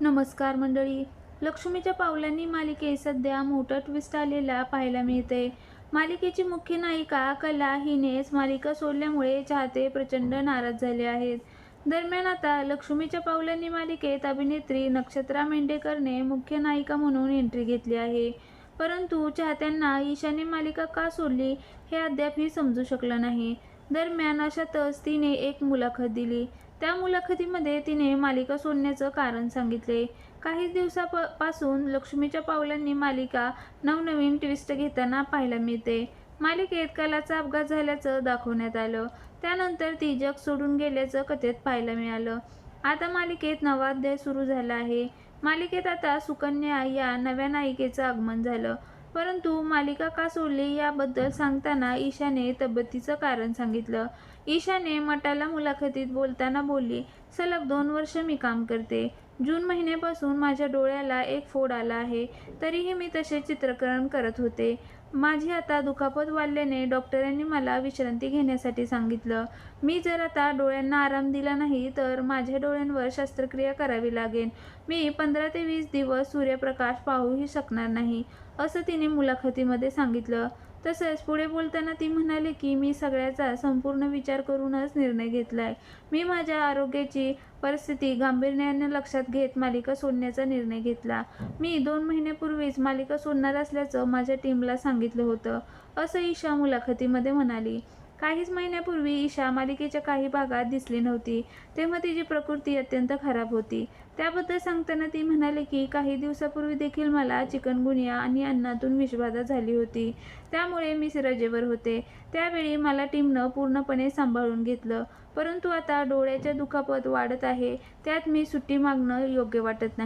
नमस्कार मंडळी. लक्ष्मीच्या पावलांनी मालिकेत सध्या मोठं ट्विस्ट आलेला पाहायला मिळते मालिकेची मुख्य नायिका कला हिनेच मालिका सोडल्यामुळे चाहते प्रचंड नाराज झाले आहेत. दरम्यान आता लक्ष्मीच्या पावलांनी मालिकेत अभिनेत्री नक्षत्रा मेंढेकरने मुख्य नायिका म्हणून एंट्री घेतली आहे. परंतु चाहत्यांना ईशाने मालिका का सोडली हे अद्यापही समजू शकलं नाही. दरम्यान अशातच तिने एक मुलाखत दिली. त्या मुलाखतीमध्ये तिने मालिका सोडण्याचं कारण सांगितले. काही दिवसापासून लक्ष्मीच्या पावलांनी मालिका नवनवीन ट्विस्ट घेताना पाहायला मिळते. मालिकेत कलाचा अपघात झाल्याचं दाखवण्यात आलं. त्यानंतर ती जग सोडून गेल्याचं कथेत पाहायला मिळालं. आता मालिकेत नवा अध्याय सुरू झाला आहे. मालिकेत आता सुकन्या या नव्या नायिकेचं आगमन झालं. परंतु मालिका का सोडली याबद्दल सांगताना ईशाने तब्येतीचं कारण सांगितलं. ईशाने मटाला मुलाखतीत बोलताना बोलली सलग दोन वर्ष मी काम करते. जून महिन्यापासून माझ्या डोळ्याला एक फोड आला आहे. तरीही मी तसे चित्रकरण करत होते. माझी आता दुखापत वाढल्याने डॉक्टरांनी मला विश्रांती घेण्यासाठी सांगितलं. मी जर आता डोळ्यांना आराम दिला नाही तर माझ्या डोळ्यांवर शस्त्रक्रिया करावी लागेल मी पंधरा ते वीस दिवस सूर्यप्रकाश पाहूही शकणार नाही असं तिने मुलाखतीमध्ये सांगितलं. तसंच पुढे बोलताना ती म्हणाली की मी सगळ्याचा संपूर्ण विचार करूनच निर्णय घेतलाय. मी माझ्या आरोग्याची परिस्थिती गांभीर्याने लक्षात घेत मालिका सोडण्याचा निर्णय घेतला. मी दोन महिन्यापूर्वीच मालिका सोडणार असल्याचं माझ्या टीमला सांगितलं होतं असं ईशा मुलाखतीमध्ये म्हणाली. काहीच महिन्यापूर्वी ईशा मालिकेच्या काही भागात दिसली नव्हती. तेव्हा तिची प्रकृती अत्यंत खराब होती. त्याबद्दल सांगताना ती म्हणाले की काही दिवसापूर्वी देखील मला चिकनगुनिया आणि अन्नातून विषबाधा झाली होती. त्यामुळे मी रजेवर होते. त्यावेळी मला टीमनं पूर्णपणे सांभाळून घेतलं. परंतु आता डोळ्याच्या दुखापत वाढत आहे. त्यात मी सुट्टी मागणं योग्य वाटत नाही.